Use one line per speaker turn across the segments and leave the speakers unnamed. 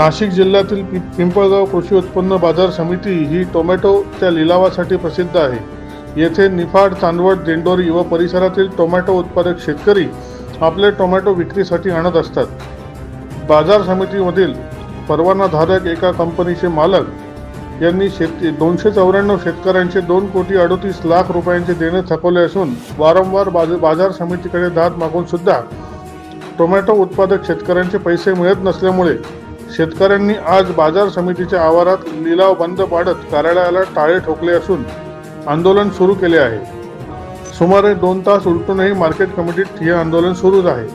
नाशिक जिल्ह्यातील पि- पिंपळगाव कृषी उत्पन्न बाजार समिती ही टोमॅटोच्या लिलावासाठी प्रसिद्ध आहे. येथे निफाड चांदवड दिंडोरी व परिसरातील टोमॅटो उत्पादक शेतकरी आपले टोमॅटो विक्रीसाठी आणत असतात. बाजार समितीमधील परवानाधारक एका कंपनीचे मालक यांनी शेत दोनशे चौऱ्याण्णव शेतकऱ्यांचे दोन कोटी अडतीस लाख रुपयांचे देणे थकवले असून वारंवार बाज बाजार समितीकडे दाद मागून सुद्धा टोमॅटो उत्पादक शेतकऱ्यांचे पैसे मिळत नसल्यामुळे शेतकऱ्यांनी आज बाजार समितीच्या आवारात लिलाव बंद पाडत कार्यालयाला टाळे ठोकले असून आंदोलन सुरू केले आहे. सुमारे दोन तास उलटूनही मार्केट कमिटीत हे आंदोलन सुरूच आहे.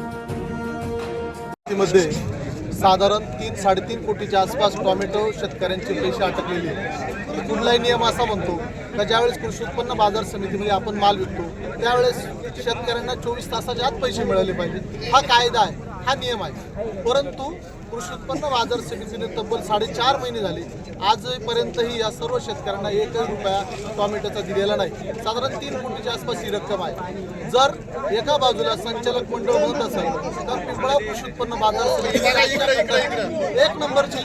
साधारण तीन साडेतीन कोटीच्या आसपास टोमॅटो शेतकऱ्यांचे पैसे अटकलेले आहेत. कुठलाही नियम असा म्हणतो का ज्यावेळेस कृषी उत्पन्न बाजार समितीमध्ये आपण माल विकतो त्यावेळेस शेतकऱ्यांना चोवीस तासाच्या आत पैसे मिळाले पाहिजे हा कायदा आहे. हा नियम आहे. परंतु कृषी उत्पन्न बाजार समितीने तब्बल साडेचार महिने झाले. आजपर्यंतही या सर्व शेतकऱ्यांना एकही रुपया टोमॅटोचा दिलेला नाही. साधारण तीन कोटीच्या आसपास ही रक्कम आहे. जर एका बाजूला संचालक मंडळ होत असेल तर पिंपळा कृषी उत्पन्न बाजार समिती एक नंबरची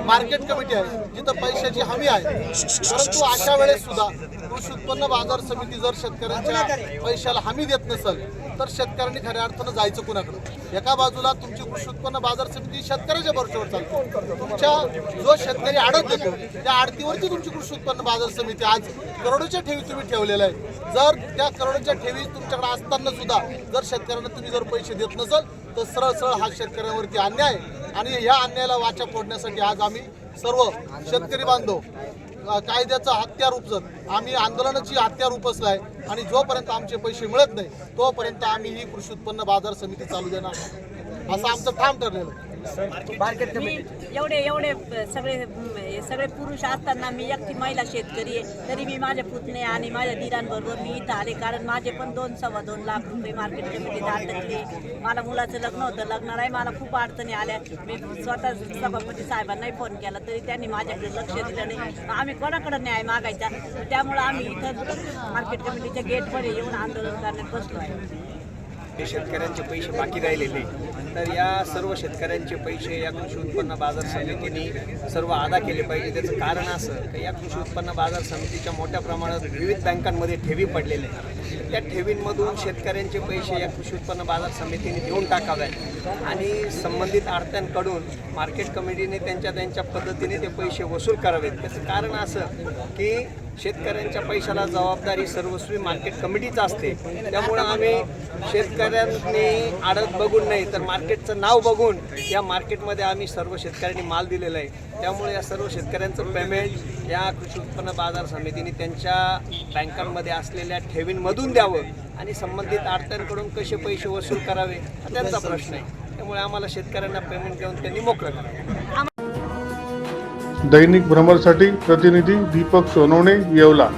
मार्केट कमिटी आहे जिथं पैशाची हमी आहे. परंतु अशा वेळेस सुद्धा कृषी उत्पन्न बाजार समिती जर शेतकऱ्यांच्या पैशाला हमी देत नसेल तर शेतकऱ्यांनी खऱ्या अर्थानं जायचं कुणाकडे? एका बाजूला तुमची कृषी उत्पन्न बाजार समिती शेतकऱ्याच्या भरोश्यावर चालते. तुमच्या जो शेतकरी आडत देतो त्या आडतीवरती तुमची कृषी उत्पन्न बाजार समिती आज करोडोच्या ठेवी तुम्ही ठेवलेल्या आहे जर त्या करोडोच्या ठेवी तुमच्याकडे असताना सुद्धा जर शेतकऱ्यांना तुम्ही जर पैसे देत नसाल तर सरळ सरळ हा शेतकऱ्यांवरती अन्याय आहे. आणि ह्या अन्यायाला वाचा फोडण्यासाठी आज आम्ही सर्व शेतकरी बांधव कायद्याचा हत्यार उपजत आम्ही आंदोलनाची हत्यार उपसलाय आणि जोपर्यंत आमचे पैसे मिळत नाही तोपर्यंत आम्ही ही कृषी उत्पन्न बाजार समिती चालू देणार नाही. असं आमचं ठाम ठरलेलं
एवढे एवढे सगळे सगळे पुरुष असताना मी एकटी महिला शेतकरी आहे. तरी मी माझ्या पुतणे आणि माझ्या दिरांबरोबर मी इथं आले. कारण माझे पण दोन सव्वा दोन लाख रुपये मार्केट कमिटीत अडकले मला मुलाचं लग्न होतं. लग्नालाही मला खूप अडचणी आल्या. मी स्वतः सभापती साहेबांनाही फोन केला. तरी त्यांनी माझ्याकडे लक्ष दिलं नाही. आम्ही कोणाकडे न्याय मागायचा? त्यामुळं आम्ही इथं मार्केट कमिटीच्या गेटमध्ये येऊन आंदोलन करण्यात बसलो आहे.
हे शेतकऱ्यांचे पैसे बाकी राहिलेले. तर या सर्व शेतकऱ्यांचे पैसे या कृषी उत्पन्न बाजार समितीने सर्व अदा केले पाहिजे. त्याचं कारण असं की या कृषी उत्पन्न बाजार समितीच्या मोठ्या प्रमाणात विविध बँकांमध्ये ठेवी पडलेल्या आहेत. त्या ठेवींमधून शेतकऱ्यांचे पैसे या कृषी उत्पन्न बाजार समितीने देऊन टाकावे. आणि संबंधित आडत्यांकडून मार्केट कमिटीने त्यांच्या त्यांच्या पद्धतीने ते पैसे वसूल करावेत. त्याचं कारण असं की शेतकऱ्यांच्या पैशाला जबाबदारी सर्वस्वी मार्केट कमिटीच असते. त्यामुळं आम्ही शेतकऱ्यांनी आडत बघून नाही तर मार्केटचं नाव बघून या मार्केटमध्ये आम्ही सर्व शेतकऱ्यांनी माल दिलेला आहे. त्यामुळे या सर्व शेतकऱ्यांचं पेमेंट या कृषी उत्पन्न बाजार समितीने त्यांच्या बँकांमध्ये असलेल्या ठेवींमधून द्यावं आणि संबंधित आडत्यांकडून कसे पैसे वसूल करावे हा त्यांचा प्रश्न आहे. त्यामुळे आम्हाला शेतकऱ्यांना पेमेंट देऊन त्यांनी मोकळं करावं.
दैनिक भ्रमरसाठी प्रतिनिधी दीपक सोनवणे येवला.